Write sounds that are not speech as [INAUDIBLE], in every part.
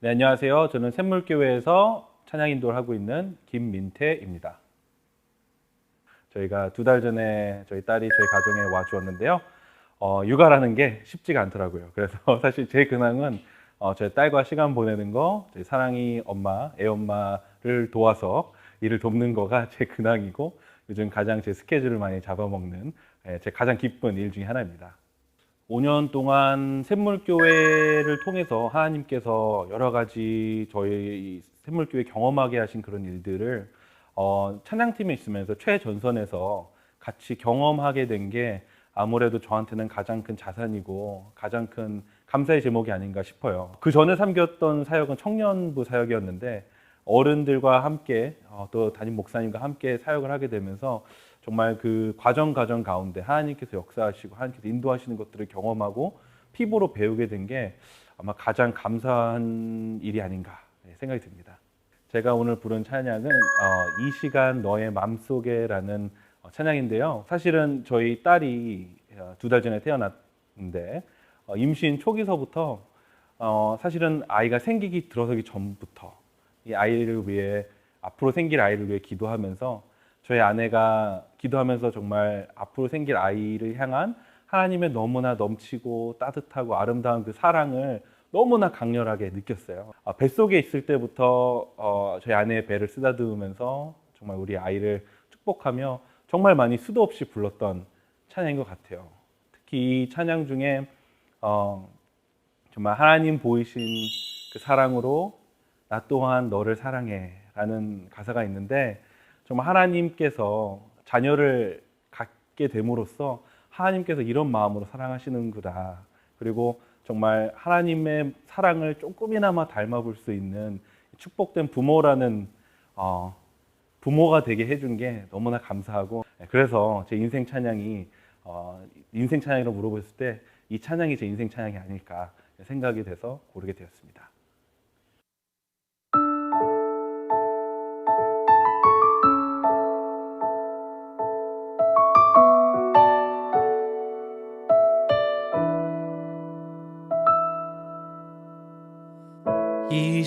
네, 안녕하세요. 저는 샘물교회에서 찬양 인도를 하고 있는 김민태입니다. 저희가 두 달 전에 저희 딸이 저희 가정에 와 주었는데요. 어, 육아라는 게 쉽지가 않더라고요. 그래서 [LAUGHS] 사실 제 근황은 어, 저희 딸과 시간 보내는 거, 저희 사랑이 엄마, 애엄마를 도와서 일을 돕는 거가 제 근황이고 요즘 가장 제 스케줄을 많이 잡아먹는 예, 제 가장 기쁜 일 중에 하나입니다. 5년 동안 샘물교회를 통해서 하나님께서 여러 가지 저희 샘물교회 경험하게 하신 그런 일들을 어, 찬양팀에 있으면서 최전선에서 같이 경험하게 된 게 아무래도 저한테는 가장 큰 자산이고 가장 큰 감사의 제목이 아닌가 싶어요. 그 전에 섬겼던 사역은 청년부 사역이었는데 어른들과 함께 어, 또 담임 목사님과 함께 사역을 하게 되면서 정말 그 과정 과정 가운데 하나님께서 역사하시고 하나님께서 인도하시는 것들을 경험하고 피부로 배우게 된 게 아마 가장 감사한 일이 아닌가 생각이 듭니다. 제가 오늘 부른 찬양은 어, 이 시간 너의 맘속에라는 어, 찬양인데요. 사실은 저희 딸이 어, 두달 전에 태어났는데 어, 임신 초기서부터 어, 사실은 아이가 생기기 들어서기 전부터 이 아이를 위해 앞으로 생길 아이를 위해 기도하면서 저희 아내가 기도하면서 정말 앞으로 생길 아이를 향한 하나님의 너무나 넘치고 따뜻하고 아름다운 그 사랑을 너무나 강렬하게 느꼈어요. 아, 뱃속에 있을 때부터 어, 저희 아내의 배를 쓰다듬으면서 정말 우리 아이를 축복하며 정말 많이 수도 없이 불렀던 찬양인 것 같아요. 특히 이 찬양 중에 어, 정말 하나님 보이신 그 사랑으로 나 또한 너를 사랑해 라는 가사가 있는데 정말 하나님께서 자녀를 갖게 됨으로써 하나님께서 이런 마음으로 사랑하시는구나. 그리고 정말 하나님의 사랑을 조금이나마 닮아볼 수 있는 축복된 부모라는 어, 부모가 되게 해준 게 너무나 감사하고 그래서 제 인생 찬양이 어, 인생 찬양이라고 물어봤을 때 이 찬양이 제 인생 찬양이 아닐까 생각이 돼서 고르게 되었습니다.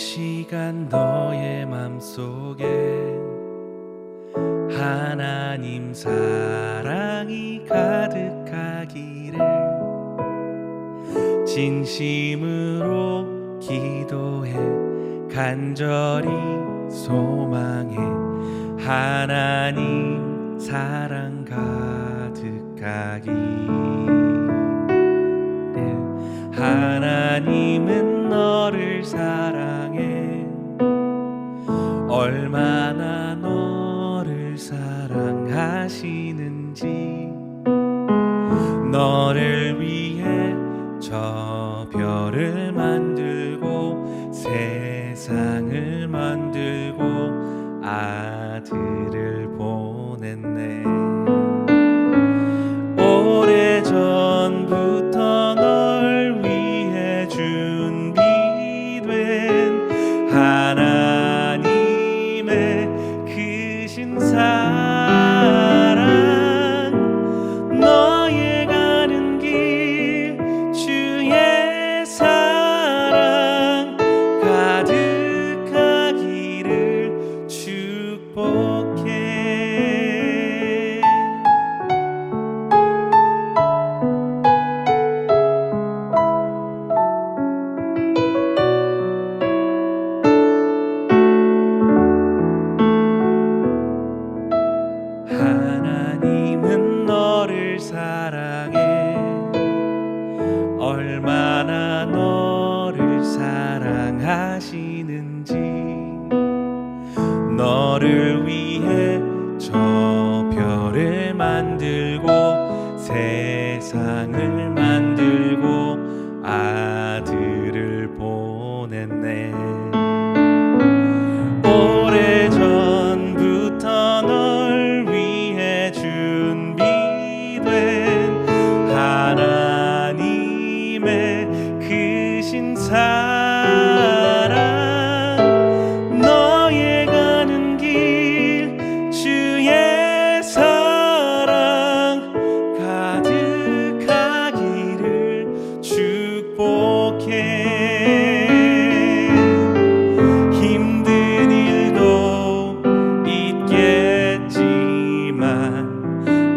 시간 너의 맘속에 하나님 사랑이 가득하기를 진심으로 기도해 간절히 소망해 하나님 사랑 가득하기를 얼마나 너를 사랑하시는지 너를 위해 저 별을 만들고 세상을 만들고 아들 사랑하시는지 너를 위해 저 별을 만들고 세상을 만들고 아들을 보냈네. 오래전부터 널 위해 준비된 하나님의 크신 사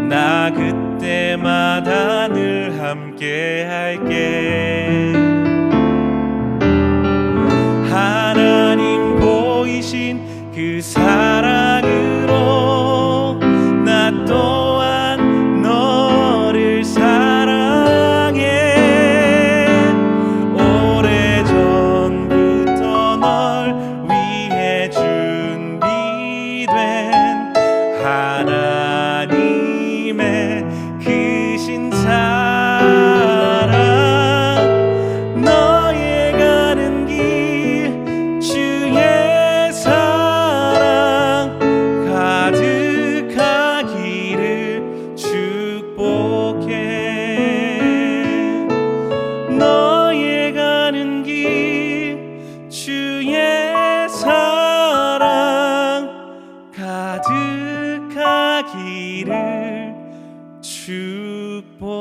나 그때마다 늘 함께 할게. 하나님 보이신 그 사랑으로 축복해